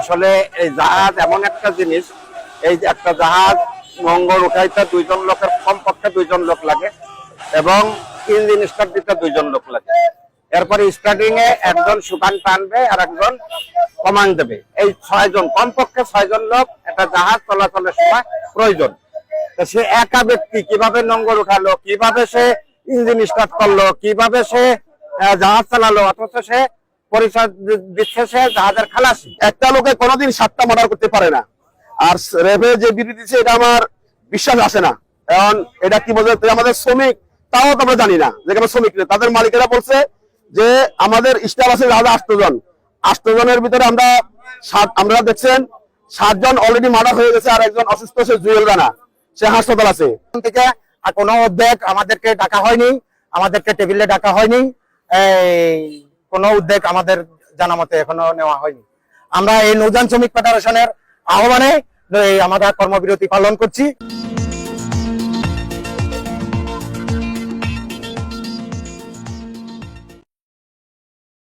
আসলে এই জাহাজ এমন একটা জিনিস, এই একটা জাহাজ মঙ্গল উঠাইতে দুইজন লোকের কমপক্ষে দুইজন লোক লাগে এবং ইঞ্জিন স্টার্ট দিতে দুইজন লোক লাগে। এরপরে স্টার্টিং এ একজন সুকান টানবে আর একজন কমান্ড দেবে। এই ছয়জন, কমপক্ষে ছয়জন লোক একটা জাহাজ চলাচলের সময় প্রয়োজন। সে একা ব্যক্তি কীভাবে নঙ্গল উঠালো, কীভাবে সে ইঞ্জিন স্টার্ট করল, কীভাবে সে জাহাজ চালালো, অথচ সে পরিচয় দি- দিচ্ছে সে জাহাজের খালাসি। একটা লোকে কোনোদিন সাতটা মার্ডার করতে পারে না। আর যে দিচ্ছে, এটা আমার বিশ্বাস আসে না। কারণ এটা কি বলছে আমাদের শ্রমিক, তাও তো আমরা জানি না যেখানে শ্রমিক। তাদের মালিকেরা বলছে যে আমাদের স্টাফ আছে রাজা আটজন আটজনের ভিতরে আমরা সাত আমরা দেখছেন সাতজন অলরেডি মার্ডার হয়ে গেছে আর একজন অসুস্থ, সে জুয়েল রানা। সে হাসপাতাল আছে। থেকে আর কোনো উদ্বেগ আমাদেরকে ডাকা হয়নি, আমাদেরকে টেবিলে ডাকা হয়নি। এই, কোনো উদ্বেগ আমাদের জানা মতে এখনও নেওয়া হয়নি। আমরা এই নৌযান শ্রমিক ফেডারেশনের আহ্বানে আমাদের আমরা কর্মবিরতি পালন করছি।